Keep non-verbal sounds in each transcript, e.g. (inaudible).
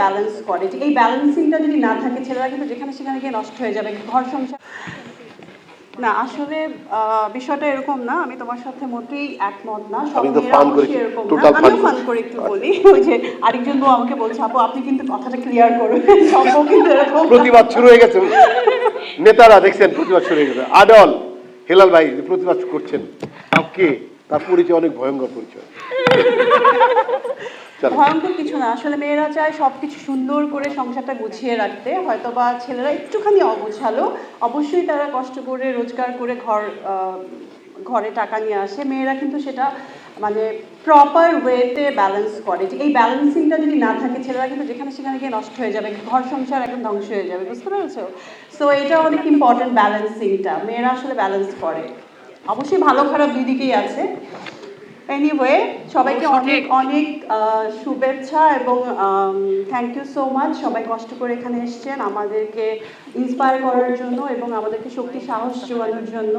Balance করে। ঠিক এই ব্যালেন্সিংটা যদি না থাকে ছেলেরা কিন্তু যেখানে সেখানে গিয়ে নষ্ট হয়ে যাবে ঘর সংসার না আসলে বিষয়টা এরকম না আমি তোমার সাথে মোটেই একমত না সব এরকম আমিও ফান করে একটু বলি (laughs) ওই যে আরেকজন বউ আমাকে বলছে আপু আপনি কিন্তু কথাটা ক্লিয়ার করবেন সব কিন্তু এরকম প্রতিবাদ শুরু হয়ে গেছে। নেতারা দেখছেন প্রতিবাদ শুরু হয়ে গেছে। আডল হেলাল ভাই প্রতিবাদ করছেন কে তার পরিচয় অনেক ভয়ঙ্কর পরিচয়। (laughs) ভয়ঙ্কর কিছু না, আসলে মেয়েরা চায় সবকিছু সুন্দর করে সংসারটা গুছিয়ে রাখতে হয়তো বা ছেলেরা একটুখানি অগোছালো, অবশ্যই তারা কষ্ট করে রোজগার করে ঘর ঘরে টাকা নিয়ে আসে, মেয়েরা কিন্তু সেটা মানে প্রপার ওয়েতে ব্যালেন্স করে। এই ব্যালেন্সিংটা যদি না থাকে, ছেলেরা কিন্তু যেখানে সেখানে গিয়ে নষ্ট হয়ে যাবে, ঘর সংসার একদম ধ্বংস হয়ে যাবে, বুঝতে পেরেছ? সো এটা অনেক ইম্পর্টেন্ট ব্যালেন্সিংটা মেয়েরা আসলে ব্যালেন্স করে। অবশ্যই ভালো খারাপ দুই দিকেই আছে। এনিওয়ে সবাইকে অনেক অনেক শুভেচ্ছা এবং থ্যাংক ইউ সো মাচ সবাই কষ্ট করে এখানে এসছেন আমাদেরকে ইন্সপায়ার করার জন্য এবং আমাদেরকে শক্তি সাহস যোগানোর জন্য।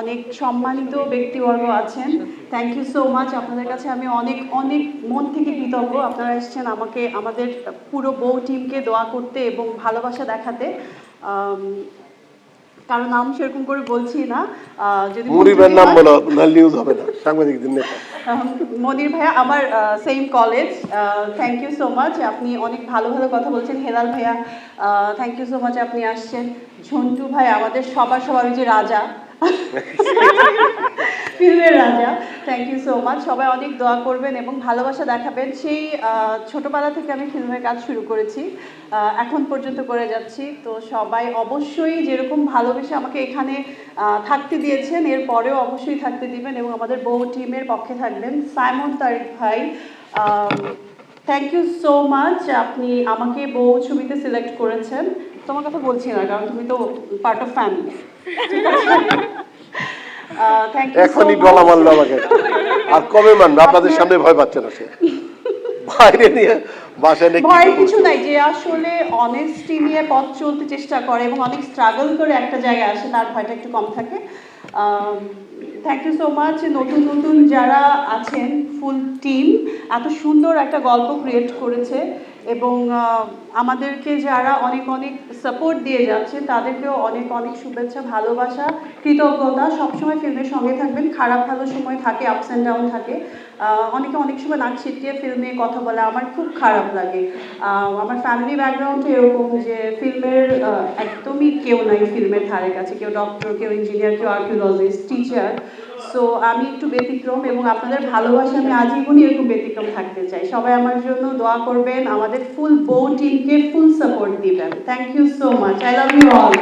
অনেক সম্মানিত ব্যক্তিবর্গ আছেন। থ্যাংক ইউ সো মাচ আপনাদের কাছে আমি অনেক অনেক মন থেকে কৃতজ্ঞ। আপনারা এসেছেন আমাকে আমাদের পুরো বউ টিমকে দোয়া করতে এবং ভালোবাসা দেখাতে। আম, কারও নাম সেরকম করে বলছি না যদি নাম বলো না নিউজ হবে না সাংবাদিকদের নেতা মনির ভাইয়া আমার same college thank you so much আপনি অনেক ভালো ভালো কথা বলছেন হেলাল ভাইয়া থ্যাংক ইউ সো মাচ আপনি আসছেন। ঝন্টু ভাই আমাদের সবার সবার ওই যে রাজা। (laughs) ফিল্মের রাজা। থ্যাংক ইউ সো মাচ সবাই অনেক দোয়া করবেন এবং ভালোবাসা দেখাবেন। সেই ছোটবেলা থেকে আমি ফিল্মের কাজ শুরু করেছি। এখন পর্যন্ত করে যাচ্ছি। তো সবাই অবশ্যই যেরকম ভালোবেসে আমাকে এখানে থাকতে দিয়েছেন, এর পরেও অবশ্যই থাকতে দিবেন এবং আমাদের বউ টিমের পক্ষে থাকবেন। সাইমন তারিক ভাই থ্যাংক ইউ সো মাচ আপনি আমাকে বউ ছবিতে সিলেক্ট করেছেন। তোমার কথা বলছি না, কারণ তুমি তো পার্ট অফ ফ্যামিলি এখনই ডলা মারলো আমাকে। আর কবে মানবে? আপনাদের সামনে ভয় পাচ্ছে না সে। বাইরে নিয়ে বাসায় নিয়ে ভয়ের কিছু নাই যে আসলে অনেস্টি নিয়ে পথ চলতে চেষ্টা করে এবং অনেক স্ট্রাগল করে একটা জায়গায় আসে তার ভয়টা একটু কম থাকে। থ্যাংক ইউ সো মাচ নতুন নতুন যারা আছেন ফুল টিম এত সুন্দর একটা গল্প ক্রিয়েট করেছে। এবং আমাদেরকে যারা অনেক অনেক সাপোর্ট দিয়ে যাচ্ছে, তাদেরকেও অনেক অনেক শুভেচ্ছা, ভালোবাসা, কৃতজ্ঞতা। সবসময় ফিল্মের সঙ্গে থাকবেন। খারাপ, ভালো সময় থাকে আপস অ্যান্ড ডাউন থাকে। অনেকে অনেক সময় নাক ছিটিয়ে ফিল্মে কথা বলে। আমার খুব খারাপ লাগে। আমার ফ্যামিলি ব্যাকগ্রাউন্ড এরকম যে ফিল্মের একদমই কেউ নাই ফিল্মের ধারে কাছে। কেউ ডক্টর কেউ ইঞ্জিনিয়ার কেউ আর্কিওলজিস্ট টিচার সো আমি একটু ব্যতিক্রম এবং আপনাদের ভালোবাসা, আমি আজীবনই এরকম ব্যতিক্রম থাকতে চাই। সবাই আমার জন্য দোয়া করবেন, আমাদের ফুল বউ টিমকে ফুল সাপোর্ট দিবেন। Thank you so much I love you all